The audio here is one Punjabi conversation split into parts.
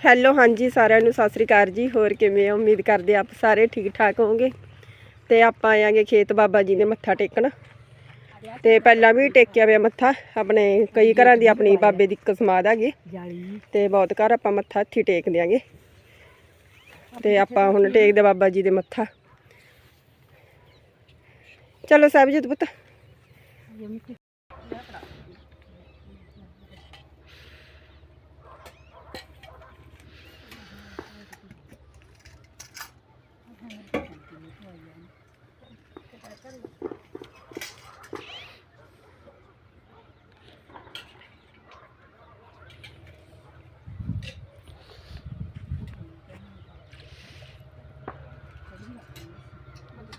ਹੈਲੋ ਹਾਂਜੀ, ਸਾਰਿਆਂ ਨੂੰ ਸਤਿ ਸ੍ਰੀ ਅਕਾਲ ਜੀ। ਹੋਰ ਕਿਵੇਂ ਆ? ਉਮੀਦ ਕਰਦੇ ਆਪ ਸਾਰੇ ਠੀਕ ਠਾਕ ਹੋਵੋਗੇ। ਤੇ ਆਪਾਂ ਆਵਾਂਗੇ ਖੇਤ ਬਾਬਾ ਜੀ ਦੇ ਮੱਥਾ ਟੇਕਣ। ਤੇ ਪਹਿਲਾਂ ਵੀ ਟੇਕਿਆ ਹੋਇਆ ਮੱਥਾ। ਆਪਣੇ ਕਈ ਘਰਾਂ ਦੀ ਆਪਣੀ ਬਾਬੇ ਦੀ ਕਸਮਾਦ ਸਮਾਧ ਹੈਗੀ। ਜਾਲੀ ਤੇ ਬਹੁਤ ਘਰ ਆਪਾਂ ਮੱਥਾ ਇੱਥੇ ਟੇਕ ਦਿਆਂਗੇ। ਤੇ ਆਪਾਂ ਹੁਣ ਟੇਕਦੇ ਬਾਬਾ ਜੀ ਦੇ ਮੱਥਾ। ਚਲੋ ਸਾਹਿਬ ਸਾਹਿਬਜੀਤ ਪੁੱਤ।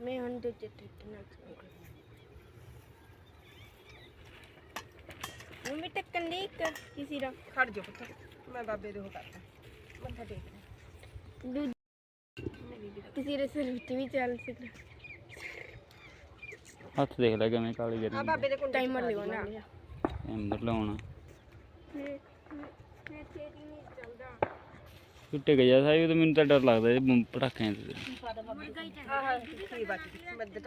ਮੈਂ ਹੁਣ ਦੂਜੇ ਟਿੱਟ ਨਾਲ ਨੂੰ ਮੈਂ ਟੱਕਣ ਦੇ ਇੱਕ? ਕਿਸੇ ਦਾ? ਖੜ ਜਾ ਪੁੱਤ। ਮੈਂ ਬਾਬੇ ਦੇ ਹੋ ਕਰਦਾ। ਮੱਥਾ ਟੇਕ ਦੂਜੀ ਕਿਸੇ ਦੇ ਸਿਰ ਵਿੱਚ ਵੀ ਚੱਲ ਸਕਦਾ ਹੱਥ ਦੇਖ ਲੈ ਕਿਵੇਂ ਕਾਲੀ ਕਰੀ ਆ ਬਾਬੇ ਦੇ ਕੋਲ ਟਾਈਮਰ ਲਿਓ ਅੰਦਰ ਲਾਉਣਾ। ਮੈਂ ਤੇਰੀ ਨਹੀਂ ਤੂੰ ਟਿਕ ਜਾ ਸਾਈ ਤੇ ਮੈਨੂੰ ਤਾਂ ਡਰ ਲੱਗਦਾ ਇਹ ਬੰਬ ਪਟਾਕਿਆਂ ਤੇ ਹਾਂ ਦੇ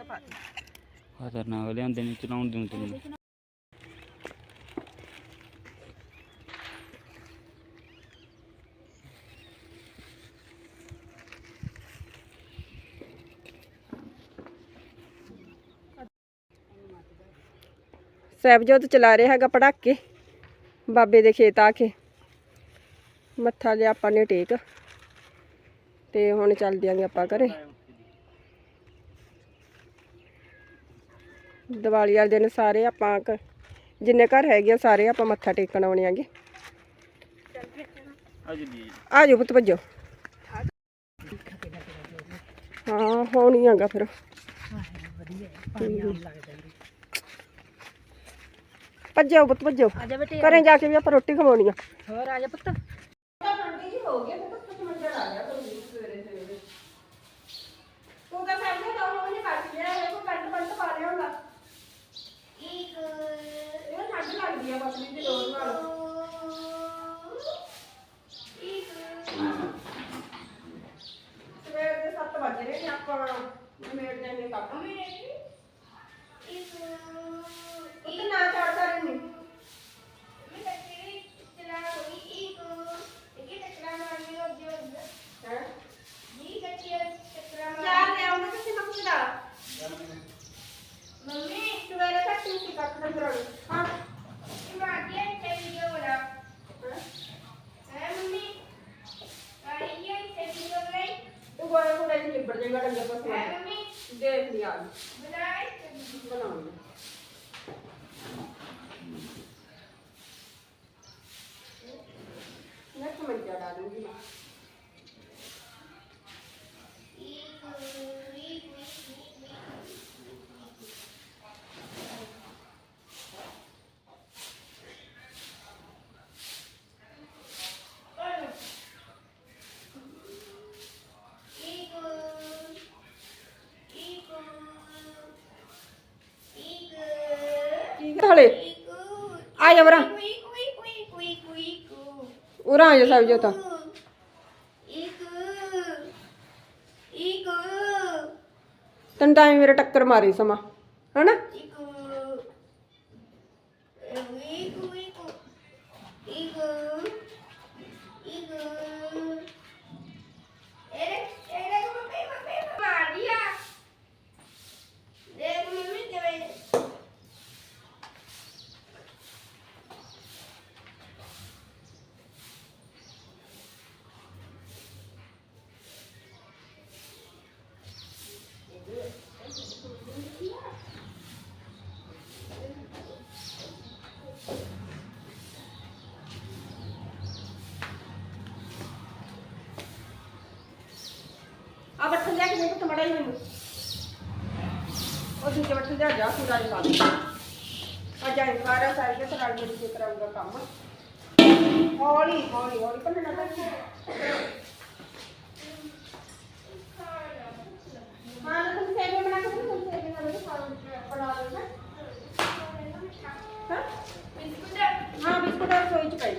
ਖਤਰਨਾਕ ਲਿਆਂਦੇ ਨਹੀਂ ਚਲਾਉਣ ਦੂੰ ਤੈਨੂੰ ਸਾਹਿਬਜੋਤ ਚਲਾ ਰਿਹਾ ਹੈਗਾ ਪੜਾਕੇ, ਬਾਬੇ ਦੇ ਖੇਤ ਆ ਕੇ। ਮੱਥਾ ਜੇ ਆਪਾਂ ਨੇ ਟੇਕ। ਤੇ ਹੁਣ ਚੱਲ ਦਿਆਂਗੇ ਆਪਾਂ ਘਰੇ। ਦੀਵਾਲੀ ਵਾਲੇ ਦਿਨ ਸਾਰੇ ਆਪਾਂ ਜਿੰਨੇ ਘਰ ਹੈਗੇ ਸਾਰੇ ਆਪਾਂ ਮੱਥਾ ਟੇਕਣ ਆਉਣੇ ਆਂਗੇ। ਆ ਜਾਓ ਪੁੱਤ ਭੱਜੋ। ਹਾਂ ਹੋਣੀ ਆਗਾ ਫਿਰ। ਭੱਜੋ ਪੁੱਤ ਭੱਜੋ। ਘਰੇ ਜਾ ਕੇ ਵੀ ਆਪਾਂ ਰੋਟੀ ਖਵਾਉਣੀ ਆ। ਹੋਰ ਆ ਜਾ ਪੁੱਤ। ਹੋ ਗਿਆ, ਮੈਂ ਤਾਂ ਪਚਮੰਡਲ ਆ ਗਿਆ ਤੁਹਾਨੂੰ ਸਵੇਰੇ ਸਵੇਰੇ। ਤੂੰ ਤਾਂ ਸਾਡੇ ਕੰਮ ਨੂੰ ਨਹੀਂ ਕੱਟ ਲਿਆ, ਇਹ ਕੋ ਪੈਂਟ ਪੈਂਟ ਪਾ ਲਿਆ ਹੁੰਦਾ ਇਹ ਠੰਡ ਲੱਗਦੀ ਆ ਪਤਲੀ ਦੀ ਲੋਰ ਨਾਲ। ਸਵੇਰ ਦੇ 7 ਵਜੇ ਨੇ, ਆਪਾਂ ਮੇਰ ਦੇ ਨੇ। ਕੰਮ ਮੇਰੇ ਇੱਕ ਸਵੇਰੇ ਤੱਕ ਤੁਸੀਂ ਕੱਟ ਦੇ ਕਰਾਂਗੇ ਹਾਂ ਤੂੰ ਗੋਰੇ ਕੋਲੇ ਨਹੀਂ ਲਿਬੜ ਜਾਏਗਾ ਡੰਗਰ ਪਾਸੇ ਦੇਖ ਲਿਆ ਬਣਾਉਂਗੇ ਮੈਂ ਸਮਝਿਆ ਡਾਲੂਗੀ ਮੈਂ ਕੀ ਹਾਲੇ। ਆ ਜਾ ਬਰਾ ਉਰਾ ਆ ਜਾ ਸਭ ਜੋ ਤਾਂ ਤਨ ਟਾਈਮ ਮੇਰੇ ਟੱਕਰ ਮਾਰੀ ਸਮਾਂ, ਹਨਾ? ਕੇ ਨਹੀਂ ਪੁੱਤ ਮੜਾ ਹੀ ਮੈਨੂੰ ਉਹ ਦੂਜੇ ਬੱਠੇ ਜਾ ਜਾ ਪੂਰਾ ਹੀ ਪਾ ਦੇ। ਅੱਜ ਆਈ ਸਾਰਾ ਸਾਈਡ ਤੇ ਸਰਾਲ ਮੇਰੀ ਕਰਾਉਂਗਾ ਕੰਮ। ਹੌਲੀ ਹੌਲੀ ਹੌਲੀ। ਪੰਨਾ ਨਾ ਹਾਂ ਨਾ ਤੁਸੀਂ ਸੇਵੇ ਬਣਾ ਕੇ ਤੁਸੀਂ ਸੇਵੇ ਨਾਲ ਦੇ ਖਾਣ ਬਣਾ ਲਓ ਨਾ ਹਾਂ ਹਾਂ ਬਿਸਕੁਟ ਆ ਰਸੋਈ ਚ ਪਈ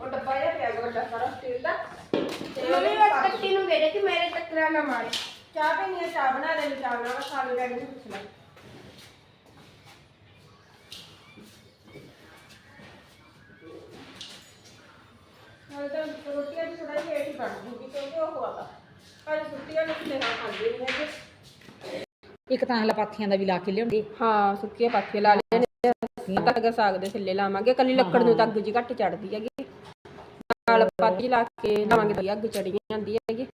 ਉਹ ਡੱਬਾ ਜਿਹਾ ਪਿਆ ਗਾ ਵੱਡਾ ਸਾਰਾ ਸਟੀਲ ਦਾ ਤੇ ਮੰਮੀ ਉਹਦੇ ਬਸ ਪਾ- ਕੱਟੀ ਨੂੰ ਵੇੜੇ ਕਿ ਟੱਕਰਾ ਨਾ ਮਾਰੇ। ਚਾਹ ਪੀਣੀ ਹੈ ਚਾਹ ਬਣਾ ਲੈ ਚਾਹ ਖਾ ਲਓ ਡੈਡੀ ਨੂੰ ਪੁੱਛ ਲੈ। ਨਾਲੇ ਤਾਂ ਰੋਟੀਆਂ ਵੀ ਥੋੜਾ ਜਿਹਾ ਲੇਟ ਹੀ ਬਣ ਜੂਗੀ ਕਿਉਂਕਿ ਉਹ ਹੋਗਾ ਅੱਜ ਛੁੱਟੀਆਂ ਨਹੀਂ ਤੇ ਖਾਂਦੇ ਨਹੀਂ ਹੈਗੇ। ਇੱਕ ਤਾਂ ਲਪਾਥੀਆਂ ਦਾ ਵੀ ਲਾ ਕੇ ਲਿਆਉਂਦੀ ਹਾਂ ਸੁੱਕੀਆਂ ਪਾਥੀਆਂ ਲਾ ਲੈਣੇ ਤੱਕ ਸਾਗ ਦੇ ਥੱਲੇ ਲਾਵਾਂਗੇ ਕੱਲੀ ਲੱਕੜ ਨੂੰ ਤਾਂ ਅੱਗ ਜੀ ਘੱਟ ਚੜਦੀ ਹੈਗੀ। ਨਾਲ ਪਾਥੀ ਲਾ ਕੇ ਲਾਵਾਂਗੇ ਤਾਂ ਅੱਗ ਚੜੀ ਜਾਂਦੀ ਹੈਗੀ।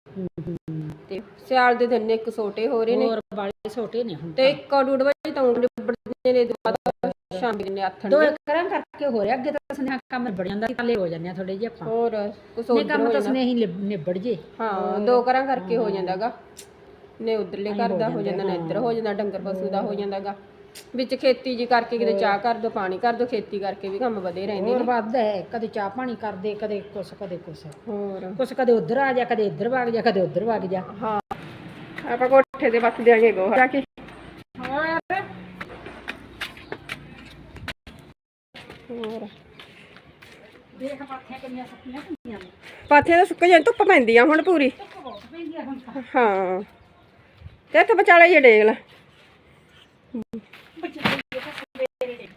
ਸਿਆਲ ਦੇ ਦਿਨ ਇੱਕ ਛੋਟੇ ਹੋ ਰਹੇ ਨੇ। ਹੋਰ ਵਾਲੇ ਛੋਟੇ ਨੇ ਹੁਣ ਤੇ ਇੱਕ ਡੂਡ ਵਜੇ ਤਾਂ ਨਿਬੜਦੇ ਨੇ ਦੁਬਾਰਾ ਸ਼ਾਮ ਦੇ ਆਥਣ ਦੋ ਏਕੜਾਂ ਕਰਕੇ ਹੋ ਰਿਹਾ ਅੱਗੇ ਤਾਂ ਸੁਨੇਹਾ ਕੰਮ ਨਿਬੜ ਜਾਂਦਾ ਥੱਲੇ ਹੋ ਜਾਂਦੇ ਆ ਥੋੜੇ ਜਿਹਾ ਆਪਾਂ। ਹੋਰ ਕੁਛ ਨੇ ਉਧਰ ਕੰਮ ਤਾਂ ਸੁਨੇਹੀ ਨਿਬੜ ਜੇ। ਹਾਂ ਦੋ ਘਰਾਂ ਕਰਕੇ ਹੋ ਜਾਂਦਾਗਾ। ਨੇ ਉਧਰਲੇ ਘਰ ਦਾ ਹੋ ਜਾਂਦਾ ਨਾ ਇੱਧਰ ਹੋ ਜਾਂਦਾ ਡੰਗਰ ਪਸ਼ੂ ਦਾ ਹੋ ਜਾਂਦਾਗਾ। ਵਿੱਚ ਖੇਤੀ ਜੀ ਕਰਕੇ ਕਿਤੇ ਚਾਹ ਕਰ ਦੋ ਪਾਣੀ ਕਰ ਦੋ ਖੇਤੀ ਕਰਕੇ ਵੀ ਕੰਮ ਵਧੇ ਰਹਿੰਦੇ ਹੋਰ ਨੇ। ਵੱਧ ਹੈ ਕਦੇ ਚਾਹ ਪਾਣੀ ਕਰਦੇ ਕਦੇ ਕੁਛ ਕਦੇ ਕੁਛ। ਹੋਰ। ਕੁਛ ਕਦੇ ਉਧਰ ਆ ਜਾ ਕਦੇ ਇੱਧਰ ਵਗ ਜਾ ਕਦੇ ਉਧਰ ਵਗ ਜਾ। ਹਾਂ। ਆਪਾਂ ਕੋਠੇ ਤੇ ਬਸ ਦਿਆਂਗੇ ਗੋਹਾ। ਜਾ ਕੇ। ਹੋਰ। ਹੋਰ। ਦੇਖ ਪਾਥੀਆਂ ਕਿੰਨੀਆਂ ਸੁੱਕੀਆਂ ਹੁੰਦੀਆਂ ਨੇ। ਪਾਥੀਆਂ ਤਾਂ ਸੁੱਕ ਜਾਂਦੀ ਧੁੱਪ ਪੈਂਦੀ ਆ ਹੁਣ ਪੂਰੀ। ਧੁੱਪ ਬਹੁਤ ਪੈਂਦੀ ਆ ਹੁਣ ਤਾਂ। ਹਾਂ। ਤੇ ਇੱਥੇ ਵਿਚਾਲੇ ਜੇ ਡੇਗ ਲੈ ਬੱਚੇ ਦੇ ਸਵੇਰੇ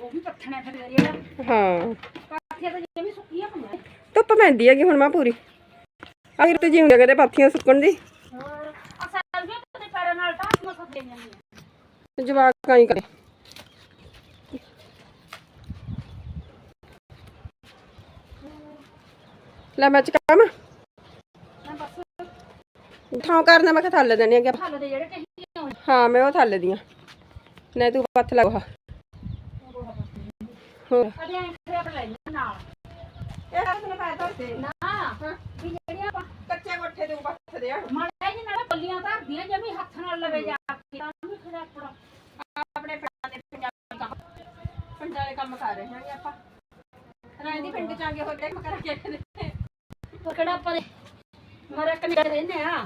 ਉਹ ਵੀ ਪੱਥਣਾ ਫਿਰ ਜਿਹੜਾ ਹਾਂ। ਪਾਥੀਆਂ ਤਾਂ ਜਿਵੇਂ ਸੁੱਕੀਆਂ ਹੁੰਦੀਆਂ। ਧੁੱਪ ਪੈਂਦੀ ਹੈਗੀ ਹੁਣ ਮਾਂ ਪੂਰੀ। ਅਗਰ ਤੇ ਜਿਉਂਦੇ ਕਦੇ ਪਾਥੀਆਂ ਸੁੱਕਣ ਦੀ। ਹੋਰ ਅਸਾਂ ਵੀ ਤੇ ਪੈਰਾਂ ਨਾਲ ਟਾਸ ਮਸ ਦੇ ਜਾਂਦੀਆਂ ਜਵਾਕ ਕਾਈ ਕਰੇ। ਲੈ ਮੈਂ ਚਕਾਮ ਮੈਂ ਬਸ ਥਾਂ ਕਰਨਾ ਮੈਂ ਕਿਹਾ ਥੱਲੇ ਦੇਣੀ ਦੇ ਜਿਹੜੇ ਹੋਏ ਹਾਂ ਮੈਂ ਉਹ ਥੱਲੇ ਦੀਆਂ। ਨਹੀਂ ਤੂੰ ਪੱਥ ਲਗਾ ਹੋਰ ਐਂ ਖਰਾਬ ਲੈ ਲਿਆ ਨਾਲ ਇਹ ਹੱਥ ਨੇ ਪਾਇਆ ਧਰਤੇ ਨਾ ਵੀ ਜਿਹੜੀਆਂ ਆਪਾਂ ਕੱਚੇ ਕੋਠੇ ਦੇ ਪੱਥ ਦੇ ਆ ਮਾੜਾ ਜੀ ਨਾਲ ਬੱਲੀਆਂ ਧਰਦੀਆਂ ਜਮੀ ਹੱਥ ਨਾਲ ਲਵੇ ਜਾ ਕੇ ਤਾਂ ਵੀ ਖਰਾਬ ਪੜਾ ਆਪਣੇ ਪਿੰਡਾਂ ਦੇ ਪੰਜਾਬੀ ਕੰਮ ਪਿੰਡਾਂ ਦੇ ਕੰਮ ਕਰ ਰਹੇ ਹਾਂਗੇ ਆਪਾਂ ਰਹਿੰਦੀ ਪਿੰਡ ਚ ਆਗੇ ਹੋ ਗਏ ਮਕਰ ਕੇ ਪਕੜਾ ਪਰੇ ਮਰੇ ਕਨੇ ਰਹਿੰਦੇ ਆ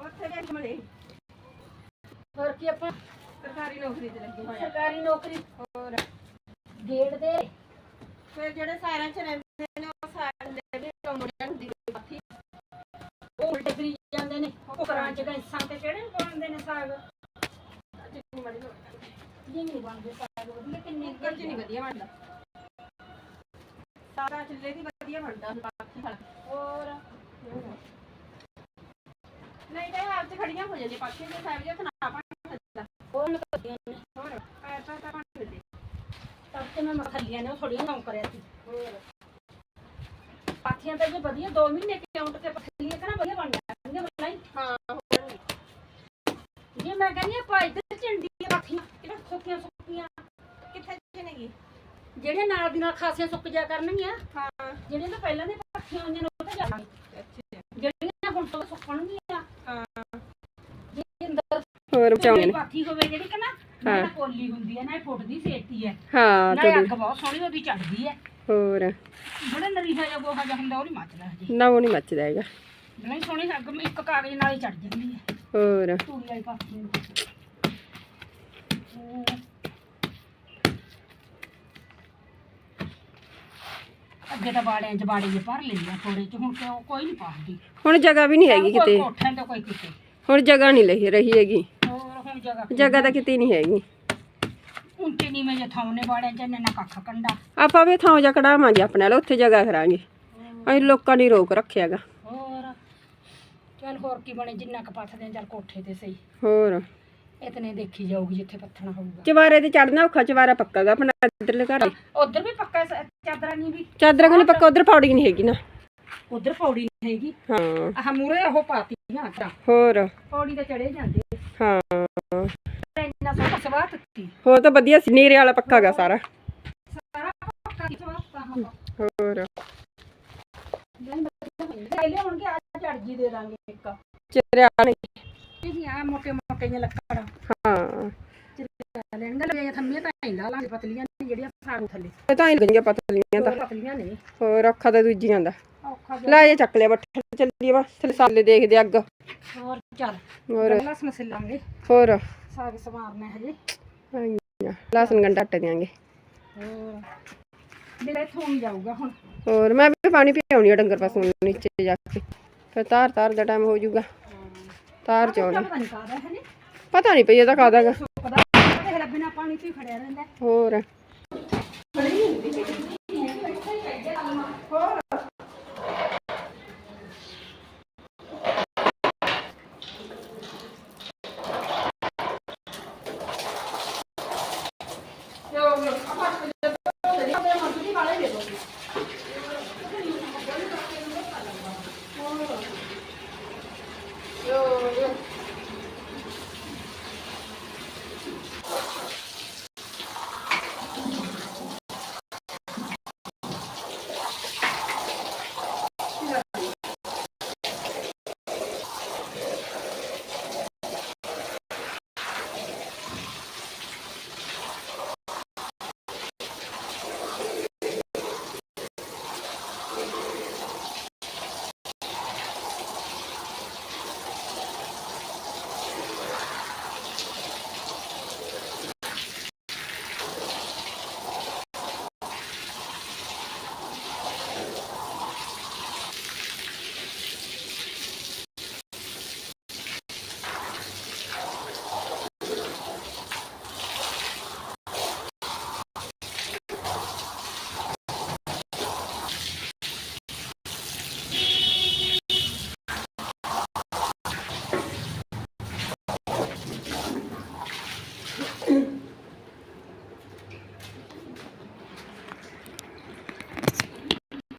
ਉੱਥੇ ਜਾ ਮਲੇ ਹੋਰ ਕੀ ਆਪਾਂ? ਸਰਕਾਰੀ ਨੌਕਰੀ ਤੇ ਲੱਗੇ ਹੋਏ ਆ। ਸਰਕਾਰੀ ਨੌਕਰੀ। ਗੇਟ ਦੇ। ਫਿਰ ਜਿਹੜੇ ਸਾਰਿਆਂ ਚ ਰਹਿੰਦੇ ਨੇ ਉਹ ਸਾਰੇ ਦੇ ਵੀ ਮੁੰਡਿਆਂ ਨੂੰ ਦੀ ਪੱਥੀ। ਉਹ ਉਲਟੇ ਫਰੀ ਜਾਂਦੇ ਨੇ ਉਹ ਘਰਾਂ ਚ ਗੈਸਾਂ ਤੇ ਕਿਹੜੇ ਬਣਦੇ ਨੇ ਸਾਗ? ਜਿੰਨੀ ਮੜੀ ਬਣਦੇ ਸਾਗ ਵਧੀਆ ਕਿੰਨੇ ਕੁੱਕਰ ਚ ਨਹੀਂ ਵਧੀਆ ਬਣਦਾ। ਸਾਰਾ ਚੁੱਲ੍ਹੇ ਦੀ ਵਧੀਆ ਬਣਦਾ ਬਾਕੀ ਵਾਲਾ। ਹੋਰ? ਨਹੀਂ ਤਾਂ ਆਪ ਚ ਖੜੀਆਂ ਹੋ ਜਾਂਦੀਆਂ ਪਾਥੀਆਂ ਸਾਹਿਬ ਜੀ ਨਾ ਪਾਣੀ ਹੁੰਦਾ ਉਹ ਨਿਕਲਦੀਆਂ ਨੇ। ਹੋਰ ਐਸਾ ਤਾਂ ਪਾਣੀ ਹੁੰਦੇ ਤਬ ਤੇ ਮੈਂ ਮਖੱਲੀਆਂ ਨੇ ਉਹ ਥੋੜੀਆਂ ਕੰਮ ਕਰਿਆ ਸੀ। ਪਾਥੀਆਂ ਤਾਂ ਜੇ ਵਧੀਆ 2 ਮਹੀਨੇ ਕਾਊਂਟ ਤੇ ਪਥਲੀਆਂ ਕਰਾਂ ਵਧੀਆ ਬਣ ਜਾਣਗੀਆਂ ਬਲਾਈ ਹਾਂ ਜੇ ਮੈਂ ਕਹਿੰਦੀ ਆ ਪਾ ਇੱਧਰ ਝੰਡੀ ਪਾਥੀਆਂ ਕਿਹੜਾ ਸੁੱਕੀਆਂ ਸੁੱਕੀਆਂ। ਕਿੱਥੇ ਚਣੇਗੀ ਜਿਹੜੀਆਂ ਨਾਲ ਦੀ ਨਾਲ ਖਾਸੀਆਂ ਸੁੱਕ ਜਾ ਕਰਨਗੀਆਂ ਹਾਂ। ਜਿਹੜੀਆਂ ਤਾਂ ਪਹਿਲਾਂ ਦੇ ਪੱਖੀਆਂ ਹੁੰਦੀਆਂ ਨੇ ਉਹ ਤਾਂ ਜਾਣਗੀਆਂ। ਅੱਛਾ ਜਿਹੜੀਆਂ ਹੁਣ ਤੋਂ ਸੁੱਕਣਗੀਆਂ। ਹਾਂ। ਜੇ ਅੰਦਰ ਹੋਰ ਬਚਾਉਣੇ ਪਾਥੀ ਹੋਵੇ ਜਿਹੜੀ ਹਾਂ। ਨਾ ਕੋਲੀ ਹੁੰਦੀ ਹੈ ਨਾ ਇਹ ਫੁੱਟਦੀ ਸੇਤੀ ਹੈ। ਹਾਂ ਨਾ ਤੇ ਅੱਗ ਬਹੁਤ ਸੋਹਣੀ ਉਹਦੀ ਚੜਦੀ ਹੈ। ਹੋਰ। ਬੜਾ ਨਰੀਹਾ ਜਿਹਾ ਗੋਹਾ ਜਿਹਾ ਹੁੰਦਾ ਉਹ ਨਹੀਂ ਮੱਚਦਾ ਹਜੇ। ਨਾ ਉਹ ਨਹੀਂ ਮੱਚਦਾ ਹੈਗਾ। ਨਹੀਂ ਸੋਹਣੀ ਅੱਗ ਇੱਕ ਕਾਗਜ਼ ਨਾਲ ਹੀ ਚੜ ਜਾਂਦੀ ਹੈ। ਹੋਰ। ਤੂੜੀ ਵਾਲੀ ਪਾਥੀ ਨੂੰ। ਅੱਗੇ ਤਾਂ ਬਾੜਿਆਂ ਚ ਬਾੜੇ ਜੇ ਭਰ ਲੈਂਦੇ ਆ ਥੋੜੇ ਚ ਹੁਣ ਕਿਉਂ ਕੋਈ ਨਹੀਂ ਪਾਉਂਦੀ। ਹੁਣ ਜਗ੍ਹਾ ਵੀ ਨਹੀਂ ਹੈਗੀ ਕਿਤੇ। ਕੋਠਿਆਂ ਤੇ ਕੋਈ ਕਿਤੇ। ਹੁਣ ਜਗ੍ਹਾ ਨਹੀਂ ਲਈ ਰਹੀ ਹੈਗੀ। ਜਗ੍ਹਾ ਤਾਂ ਕਿਤੇ ਨਹੀਂ ਹੈਗੀ। ਉੱਚੇ ਨੀਵੇਂ ਜੇ ਥਾਉਨੇ ਬਾੜਿਆਂ ਚ ਇੰਨਾ ਕੱਖ ਕੰਡਾ। ਆਪਾਂ ਵੀ ਥਾਂ ਜਾ ਕਢਾਵਾਂਗੇ ਆਪਣੇ ਨਾਲ ਉੱਥੇ ਜਗ੍ਹਾ ਕਰਾਂਗੇ। ਅਸੀਂ ਲੋਕਾਂ ਦੀ ਰੋਕ ਰੱਖਿਆਗਾ। ਹੋਰ ਚੱਲ ਹੋਰ ਕੀ ਬਣੇ ਜਿੰਨਾ ਕ ਪੱਥਦੇ ਆ ਚੱਲ ਕੋਠੇ ਤੇ ਸਹੀ। ਹੋਰ। ਇਤਨੇ ਦੇਖੀ ਜਾਊਗੀ ਜਿੱਥੇ ਪੱਥਣਾ ਹੋਊਗਾ। ਚਵਾਰੇ ਤੇ ਚੜਨਾ ਔਖਾ ਚਵਾਰਾ ਪੱਕਾਗਾ ਆਪਣਾ ਇੱਧਰਲੇ ਘਰ। ਉਧਰ ਵੀ ਪੱਕਾ ਸ- ਚਾਦਰਾਂ ਨਹੀਂ ਵੀ? ਚਾਦਰਾਂ ਕੋਲ ਪੱਕਾ ਉਧਰ ਪੌੜੀ ਨਹੀਂ ਹੈਗੀ ਨਾ। ਉਧਰ ਪੌੜੀ ਨਹੀਂ ਹੈਗੀ। ਹਾਂ। ਆਹ ਮੂਰੇ ਉਹ ਪਾਤੀਆਂ ਤਾਂ ਹੋਰ? ਪੌੜੀ ਤੇ ਚੜੇ ਜਾਂਦੇ। ਹਾਂ। ਇੰਨਾ ਸੋਹਣਾ ਸਵਾਹ ਦਿੱਤੀ। ਹੋਰ ਤਾਂ ਵਧੀਆ ਸੀ ਨੀਰੇ ਵਾਲਾ ਪੱਕਾਗਾ ਸਾਰਾ। ਸਾਰਾ ਪੱਕਾ ਸਵਾਹ ਤਾਂ ਹੋਰ? ਲੈ ਲਿਆਉਣਗੇ ਆ ਚੜ ਜੀ ਦੇ ਦਾਂਗੇ ਇੱਕ। ਚਰਿਆ ਨੇ ਇਹਦੀਆਂ ਮੋਟੇ ਮੋਟੇ ਜਿਹੀਆਂ ਲੱਕੜਾਂ। ਹਾਂ। ਲੈਣੀਆਂ ਲੱਗੀਆਂ ਥੰਮੀਆਂ ਤਾਂ ਹੀ ਲਾ ਲਾਂਗੇ ਪਤਲੀਆਂ ਨੇ ਜਿਹੜੀਆਂ ਸਾਰੂ ਥੱਲੇ। ਇਹ ਤਾਂ ਹੀ ਲੱਗੀਆਂ ਪਤਲੀਆਂ ਤਾਂ। ਪਤਲੀਆਂ ਨੇ। ਹੋਰ ਅੱਖਾਂ ਤਾਂ ਦੂਜੀਆਂ ਦਾ। ਲੈ ਜੇ ਚੱਕ ਲਿਆ ਬੱਠਲ ਚੱਲੀਏ ਬਸ ਥੱਲੇ ਸਾਲੇ ਦੇਖਦੇ ਅੱਗ। ਹੋਰ ਚੱਲ ਹੋਰ। ਲਸਣ ਸਿੱਲਾਂਗੇ ਹੋਰ। ਸਾਗ ਸਵਾਰਨਾ ਹਜੇ। ਆਈਆਂ। ਲਸਣ ਗੰਢਾ ਟੱਟ ਦਿਆਂਗੇ। ਹੋਰ ਮੇਰੇ ਹੀ ਜਾਊਗਾ ਹੁਣ। ਹੋਰ ਮੈਂ ਵੀ ਪਾਣੀ ਪਿਆਉਣੀ ਆ ਡੰਗਰ ਪਾਸੋਂ ਨੀਚੇ ਜਾ ਕੇ। ਫਿਰ ਤਾਰ ਤਾਰ ਦਾ ਟਾਈਮ ਹੋ ਜਾਊਗਾ। ਤਾਰ ਚੋਣੀ ਪਤਾ ਨਹੀਂ ਪਈ ਇਹਦਾ ਕਾਦਾਗਾ ਹੋਰ।